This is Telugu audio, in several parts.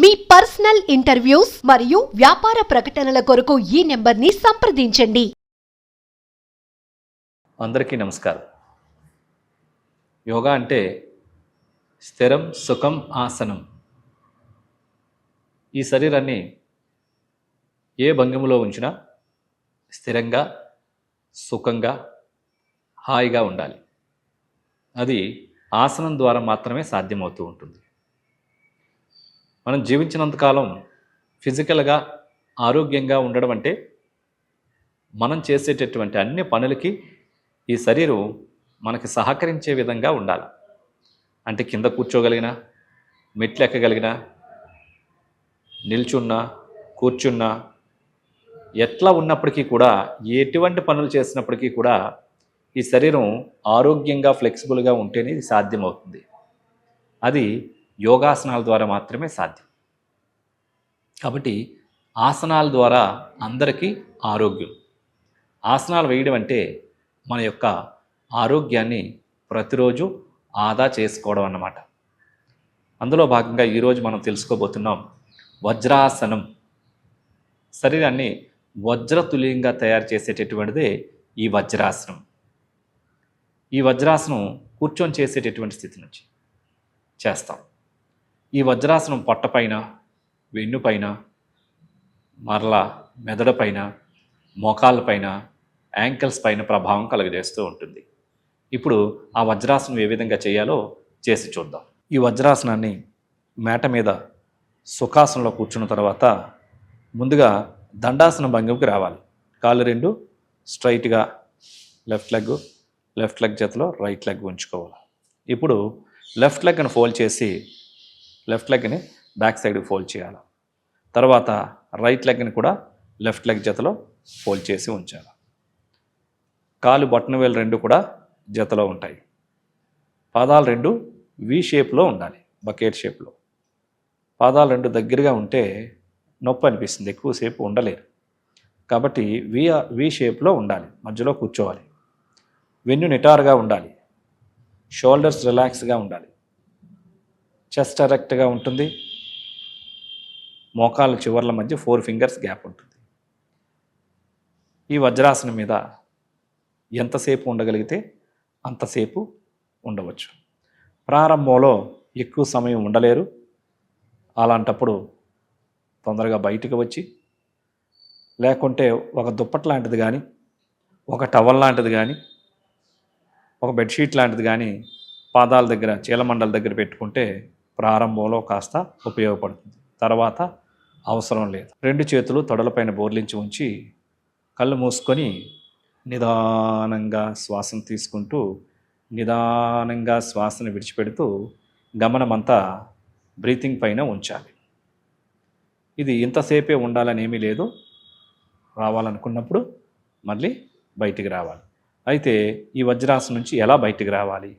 మీ పర్సనల్ ఇంటర్వ్యూస్ మరియు వ్యాపార ప్రకటనల కొరకు ఈ నెంబర్ని సంప్రదించండి. అందరికీ నమస్కారం. యోగా అంటే స్థిరం సుఖం ఆసనం. ఈ శరీరాన్ని ఏ భంగిమలో ఉంచినా స్థిరంగా సుఖంగా హాయిగా ఉండాలి. అది ఆసనం ద్వారా మాత్రమే సాధ్యమవుతూ ఉంటుంది. మనం జీవించినంతకాలం ఫిజికల్గా ఆరోగ్యంగా ఉండడం అంటే మనం చేసేటటువంటి అన్ని పనులకి ఈ శరీరం మనకి సహకరించే విధంగా ఉండాలి. అంటే కింద కూర్చోగలిగిన మెట్లు ఎక్కగలిగిన నిల్చున్నా కూర్చున్నా ఎట్లా ఉన్నప్పటికీ కూడా ఎటువంటి పనులు చేసినప్పటికీ కూడా ఈ శరీరం ఆరోగ్యంగా ఫ్లెక్సిబుల్గా ఉంటేనే సాధ్యమవుతుంది. అది యోగాసనాల ద్వారా మాత్రమే సాధ్యం. కాబట్టి ఆసనాల ద్వారా అందరికీ ఆరోగ్యం. ఆసనాలు వేయడం అంటే మన యొక్క ఆరోగ్యాన్ని ప్రతిరోజు ఆదా చేసుకోవడం అన్నమాట. అందులో భాగంగా ఈరోజు మనం తెలుసుకోబోతున్నాం వజ్రాసనం. శరీరాన్ని వజ్రతుల్యంగా తయారు చేసేటటువంటిదే ఈ వజ్రాసనం. ఈ వజ్రాసనం కూర్చొని చేసేటటువంటి స్థితి నుంచి చేస్తాం. ఈ వజ్రాసనం పొట్టపైన వెన్నుపైన మరలా మెదడుపైన మోకాళ్ళపైన యాంకిల్స్ పైన ప్రభావం కలుగజేస్తూ ఉంటుంది. ఇప్పుడు ఆ వజ్రాసనం ఏ విధంగా చేయాలో చేసి చూద్దాం. ఈ వజ్రాసనాన్ని మేట మీద సుఖాసనంలో కూర్చున్న తర్వాత ముందుగా దండాసన భంగిమకి రావాలి. కాళ్ళు రెండు స్ట్రైట్గా లెఫ్ట్ లెగ్ లెఫ్ట్ లెగ్ చేతిలో రైట్ లెగ్ ఉంచుకోవాలి. ఇప్పుడు లెఫ్ట్ లెగ్ని ఫోల్డ్ చేసి లెఫ్ట్ లెగ్ని బ్యాక్ సైడ్కి ఫోల్డ్ చేయాలి. తర్వాత రైట్ లెగ్ని కూడా లెఫ్ట్ లెగ్ జతలో ఫోల్డ్ చేసి ఉంచాలి. కాలు బటన్ వేలు రెండు కూడా జతలో ఉంటాయి. పాదాలు రెండు వి షేప్లో ఉండాలి బకెట్ షేప్లో పాదాలు రెండు దగ్గరగా ఉంటే నొప్పి అనిపిస్తుంది ఎక్కువసేపు ఉండలేరు. కాబట్టి వి వి షేప్లో ఉండాలి మధ్యలో కూర్చోవాలి. వెన్ను నిటారుగా ఉండాలి షోల్డర్స్ రిలాక్స్గా ఉండాలి. చెస్ట్ ఎరెక్ట్గా ఉంటుంది మోకాళ్ళ చివర్ల మధ్య ఫోర్ ఫింగర్స్ గ్యాప్ ఉంటుంది. ఈ వజ్రాసనం మీద ఎంతసేపు ఉండగలిగితే అంతసేపు ఉండవచ్చు. ప్రారంభంలో ఎక్కువ సమయం ఉండలేరు. అలాంటప్పుడు తొందరగా బయటికి వచ్చి లేకుంటే ఒక దుప్పట్ లాంటిది కానీ ఒక టవల్ లాంటిది కానీ ఒక బెడ్షీట్ లాంటిది కానీ పాదాల దగ్గర చీలమండల దగ్గర పెట్టుకుంటే ప్రారంభంలో కాస్త ఉపయోగపడుతుంది. తర్వాత అవసరం లేదు. రెండు చేతులు తొడలపైన బోర్లించి ఉంచి కళ్ళు మూసుకొని నిదానంగా శ్వాసను తీసుకుంటూ నిదానంగా శ్వాసను విడిచిపెడుతూ గమనమంతా బ్రీతింగ్ పైన ఉంచాలి. ఇది ఇంతసేపే ఉండాలని ఏమీ లేదు. రావాలనుకున్నప్పుడు మళ్ళీ బయటికి రావాలి. అయితే ఈ వజ్రాసనం నుంచి ఎలా బయటికి రావాలి?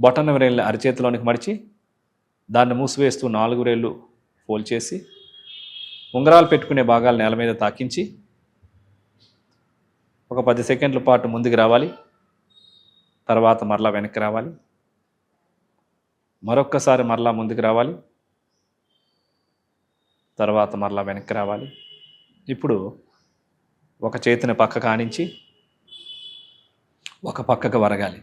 బొటన వేళ్ళని అరిచేతిలోనికి మడిచి దాన్ని మూసివేస్తూ నాలుగు రేళ్ళు పోల్చేసి చేసి ఉంగరాలు పెట్టుకునే భాగాలు నేల మీద తాకించి ఒక పది సెకండ్ల పాటు ముందుకు రావాలి. తర్వాత మరలా వెనక్కి రావాలి. మరొక్కసారి మరలా ముందుకు రావాలి. తర్వాత మరలా వెనక్కి రావాలి. ఇప్పుడు ఒక చేతిని పక్క కానించి ఒక పక్కకు వరగాలి.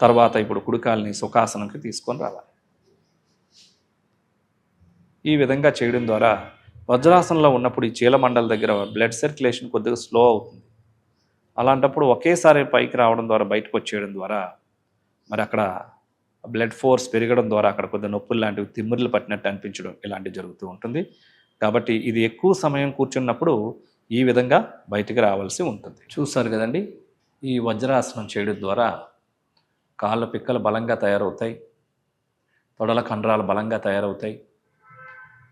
తర్వాత ఇప్పుడు కుడికాలని సుఖాసనంకి తీసుకొని రావాలి. ఈ విధంగా చేయడం ద్వారా వజ్రాసనంలో ఉన్నప్పుడు ఈ చీలమండల దగ్గర బ్లడ్ సర్క్యులేషన్ కొద్దిగా స్లో అవుతుంది. అలాంటప్పుడు ఒకేసారి పైకి రావడం ద్వారా బయటకు వచ్చేయడం ద్వారా మరి అక్కడ బ్లడ్ ఫోర్స్ పెరగడం ద్వారా అక్కడ కొద్దిగా నొప్పులు లాంటివి తిమ్మిర్లు పట్టినట్టు అనిపించడం ఇలాంటివి జరుగుతూ ఉంటుంది. కాబట్టి ఇది ఎక్కువ సమయం కూర్చున్నప్పుడు ఈ విధంగా బయటికి రావాల్సి ఉంటుంది. చూస్తారు కదండి? ఈ వజ్రాసనం చేయడం ద్వారా కాళ్ళ పిక్కలు బలంగా తయారవుతాయి. తొడల కండరాలు బలంగా తయారవుతాయి.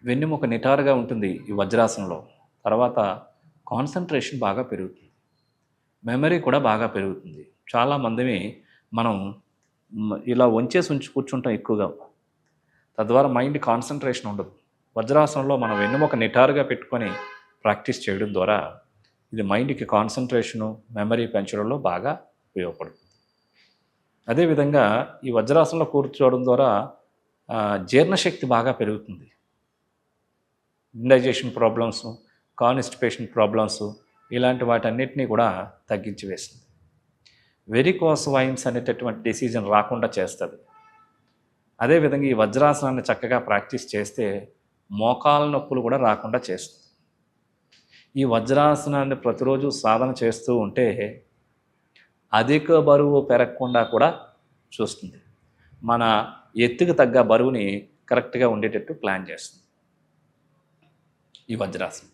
వెన్నెముక నిటారుగా ఉంటుంది ఈ వజ్రాసనంలో. తర్వాత కాన్సన్ట్రేషన్ బాగా పెరుగుతుంది. మెమరీ కూడా బాగా పెరుగుతుంది. చాలామందిని మనం ఇలా వంచేసి ఉంచి కూర్చుంటాం ఎక్కువగా. తద్వారా మైండ్ కాన్సన్ట్రేషన్ ఉండదు. వజ్రాసనంలో మనం వెన్నెముక నిటారుగా పెట్టుకొని ప్రాక్టీస్ చేయడం ద్వారా ఇది మైండ్కి కాన్సన్ట్రేషను మెమరీ పెంచడంలో బాగా ఉపయోగపడుతుంది. అదేవిధంగా ఈ వజ్రాసనంలో కూర్చోవడం ద్వారా జీర్ణశక్తి బాగా పెరుగుతుంది. ఇండైజేషన్ ప్రాబ్లమ్స్ కాన్స్టిపేషన్ ప్రాబ్లమ్స్ ఇలాంటి వాటన్నిటినీ కూడా తగ్గించి వేస్తుంది. వెరికోస్ వైన్స్ అనేటటువంటి డిసీజన్ రాకుండా చేస్తుంది. అదేవిధంగా ఈ వజ్రాసనాన్ని చక్కగా ప్రాక్టీస్ చేస్తే మోకాల నొప్పులు కూడా రాకుండా చేస్తుంది. ఈ వజ్రాసనాన్ని ప్రతిరోజు సాధన చేస్తూ ఉంటే అధిక బరువు పెరగకుండా కూడా చూస్తుంది. మన ఎత్తుకు తగ్గ బరువుని కరెక్ట్గా ఉండేటట్టు ప్లాన్ చేస్తుంది. ఈ వజ్రాసనం.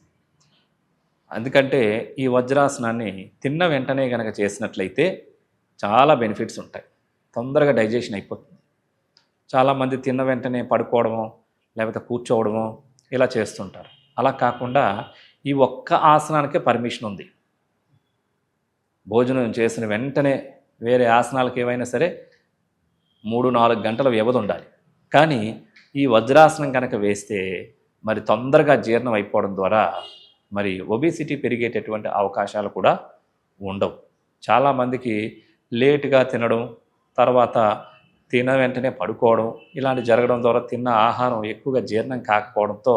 ఎందుకంటే ఈ వజ్రాసనాన్ని తిన్న వెంటనే కనుక చేసినట్లయితే చాలా బెనిఫిట్స్ ఉంటాయి. తొందరగా డైజెషన్ అయిపోతుంది. చాలామంది తిన్న వెంటనే పడుకోవడము లేకపోతే కూర్చోవడము ఇలా చేస్తుంటారు. అలా కాకుండా ఈ ఒక్క ఆసనానికే పర్మిషన్ ఉంది. భోజనం చేసిన వెంటనే వేరే ఆసనాలకు ఏవైనా సరే మూడు నాలుగు గంటల వ్యవధి ఉండాలి. కానీ ఈ వజ్రాసనం కనుక వేస్తే మరి తొందరగా జీర్ణం అయిపోవడం ద్వారా మరి ఒబిసిటీ పెరిగేటటువంటి అవకాశాలు కూడా ఉండవు. చాలామందికి లేటుగా తినడం తర్వాత తిన వెంటనే పడుకోవడం ఇలాంటి జరగడం ద్వారా తిన్న ఆహారం ఎక్కువగా జీర్ణం కాకపోవడంతో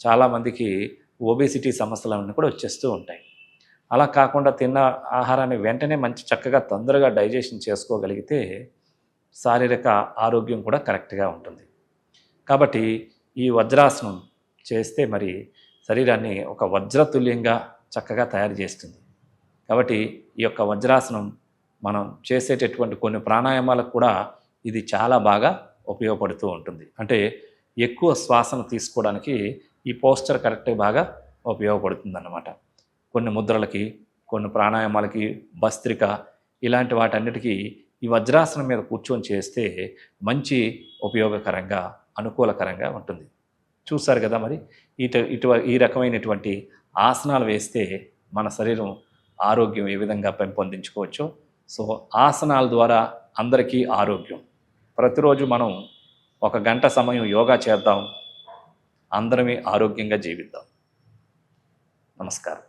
చాలామందికి ఒబిసిటీ సమస్యలన్నీ కూడా వచ్చేస్తూ ఉంటాయి. అలా కాకుండా తిన్న ఆహారాన్ని వెంటనే మంచి చక్కగా తొందరగా డైజెషన్ చేసుకోగలిగితే శారీరక ఆరోగ్యం కూడా కరెక్ట్గా ఉంటుంది. కాబట్టి ఈ వజ్రాసనం చేస్తే మరి శరీరాన్ని ఒక వజ్రతుల్యంగా చక్కగా తయారు చేస్తుంది. కాబట్టి ఈ యొక్క వజ్రాసనం మనం చేసేటటువంటి కొన్ని ప్రాణాయామాలకు కూడా ఇది చాలా బాగా ఉపయోగపడుతూ ఉంటుంది. అంటే ఎక్కువ శ్వాసను తీసుకోవడానికి ఈ పోస్చర్ కరెక్ట్గా బాగా ఉపయోగపడుతుంది అన్నమాట కొన్ని ముద్రలకి కొన్ని ప్రాణాయామాలకి భస్త్రిక ఇలాంటి వాటన్నిటికీ ఈ వజ్రాసనం మీద కూర్చొని చేస్తే మంచి ఉపయోగకరంగా అనుకూలకరంగా ఉంటుంది. చూసారు కదా మరి? ఇటు ఇటు ఈ రకమైనటువంటి ఆసనాలు వేస్తే మన శరీరం ఆరోగ్యం ఏ విధంగా పెంపొందించుకోవచ్చో. సో ఆసనాల ద్వారా అందరికీ ఆరోగ్యం. ప్రతిరోజు మనం ఒక గంట సమయం యోగా చేద్దాం. అందరమే ఆరోగ్యంగా జీవిద్దాం. నమస్కారం.